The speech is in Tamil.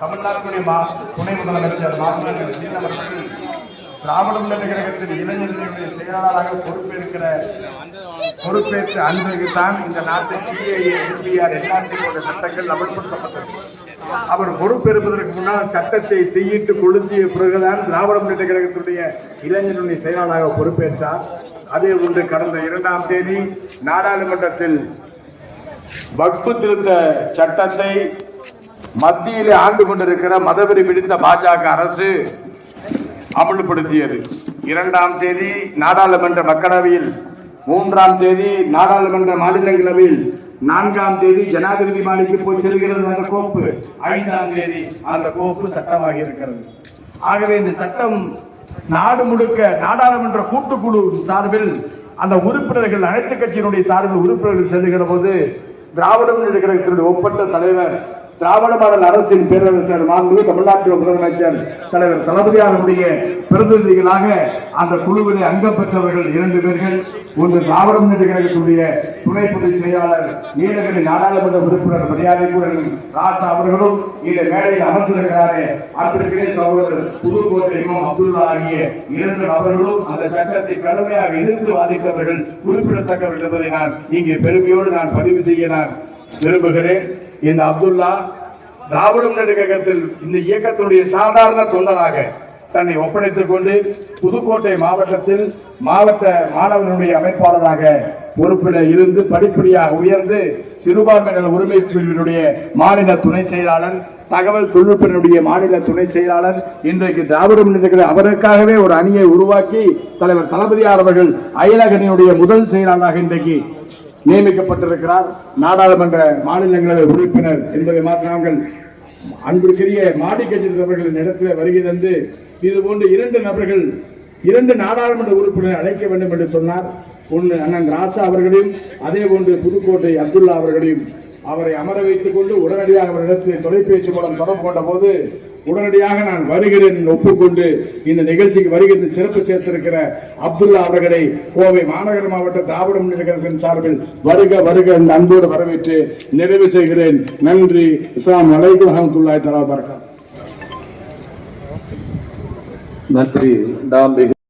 தமிழ்நாட்டுடைய துணை முதலமைச்சர் மாநில சீனவர்கள் திராவிட முன்னேற்ற கழகத்தின் இளைஞர்களுடைய செயலாளராக பொறுப்பேற்கிற பொறுப்பேற்ற அன்றைக்கு தான் இந்த நாட்டில் சிஏஏ என்பிஆர் என்ஆர்சி போன்ற சட்டங்கள் அமல்படுத்தப்பட்டது. அவர் பொறுப்பேற்பதற்கு முன்னால் சட்டத்தை தீயிட்டு கொளுத்திய பிறகுதான் திராவிட முன்னேற்ற கழகத்துடைய இளைஞர்களுடைய செயலாளராக பொறுப்பேற்றார். அதே ஒன்று கடந்த இரண்டாம் தேதி நாடாளுமன்றத்தில் வக்பு திருத்த சட்டத்தை மத்தியிலே ஆண்டு கொண்டிருக்கிற மதவெறி பிடித்த பாஜக அரசு அமல்படுத்தியது. இரண்டாம் தேதி நாடாளுமன்ற மக்களவையில் மூன்றாம் தேதி நாடாளுமன்ற மாநிலங்களவையில் நான்காம் தேதி ஜனாதிபதி மாளிகைக்கு போய் செல்கிறது அந்த கோப்பு. ஐந்தாம் தேதி அந்த கோப்பு சட்டமாகி இருக்கிறது. ஆகவே இந்த சட்டம் நாடு முழுக்க நாடாளுமன்ற கூட்டுக்குழு சார்பில் அந்த உறுப்பினர்கள் அனைத்து கட்சியினுடைய சார்பில் உறுப்பினர்கள் செல்லுகிற போது திராவிட முன்னேற்ற கழகத்தினுடைய ஒப்பற்ற தலைவர் திராவிட மாடல் அரசின் பேரரசர் மாண்பு தமிழ்நாட்டு முதலமைச்சர் தலைவர் தளபதியாருடைய பிரதிநிதிகளாக அந்த குழுவிலே அங்கம் பெற்றவர்கள் இரண்டு பேர்கள். ஒன்று திராவிட முன்னேற்ற கழகத்துடைய துணை பொதுச் செயலாளர் நீலகிரி நாடாளுமன்ற உறுப்பினர் மரியாதைக்குடன் ராசா அவர்களும் இந்த மேடையில் அமர்ந்திருக்கிறாரே. அன்பிற்கிறே சகோதரர் புதுக்கோட்டை இமாம் அப்துல்லா ஆகிய இரண்டு நபர்களும் அந்த சட்டத்தை கடுமையாக எதிர்த்து வாதித்தவர்கள் குறிப்பிடத்தக்கவர்கள் என்பதை நான் இங்கே பெருமையோடு நான் பதிவு செய்ய நான் விரும்புகிறேன். இந்த அப்துல்லா திராவிட முன்னேற்ற கழகத்தில் இந்த இயக்கத்தினுடைய சாதாரண தொண்டராக தன்னை ஒப்படைத்துக் கொண்டு புதுக்கோட்டை மாவட்டத்தில் மாவட்ட மாணவர்களுடைய அமைப்பாளராக பொறுப்பில் இருந்து படிப்படியாக உயர்ந்து சிறுபான்மையினர் உரிமை பிரிவினுடைய மாநில துணை செயலாளர் தகவல் தொழில்நுட்பினுடைய மாநில துணை செயலாளர் இன்றைக்கு திராவிட முன்னேற்ற அவருக்காகவே ஒரு அணியை உருவாக்கி தலைவர் தளபதியார் அவர்கள் அயலகனியுடைய முதல் செயலாளராக இன்றைக்கு நியமிக்கப்பட்டிருக்கிறார். நாடாளுமன்ற மாநிலங்களவை உறுப்பினர் என்பதை மாற்ற நாங்கள் அன்பிற்குரிய மாடி அவர்களின் இடத்துல வருகை தந்து இது போன்று இரண்டு நபர்கள் இரண்டு நாடாளுமன்ற உறுப்பினர் அழைக்க வேண்டும் என்று சொன்னார். ஒன்று அண்ணன் ராசா அவர்களையும் அதே போன்று புதுக்கோட்டை அப்துல்லா அவர்களையும் அவரை அமர வைத்துக் கொண்டு உடனடியாக அவரிடத்தில் தொலைபேசி மூலம் தொடர்பு கொண்ட போது உடனடியாக நான் வருகிறேன் என்று ஒப்புக்கொண்டு இந்த நிகழ்ச்சிக்கு வருகிறது சிறப்பு சேர்த்திருக்கிற அப்துல்லா அவர்களை கோவை மாநகர மாவட்ட திராவிட முன்னேற்ற சார்பில் வருக வருக என்று அன்போடு வரவேற்று நிறைவு செய்கிறேன். நன்றி. இஸ்லாம் அலைக்கும் அஹமத்துல்லாய் தலா வரகாத் நன்றி. நாம்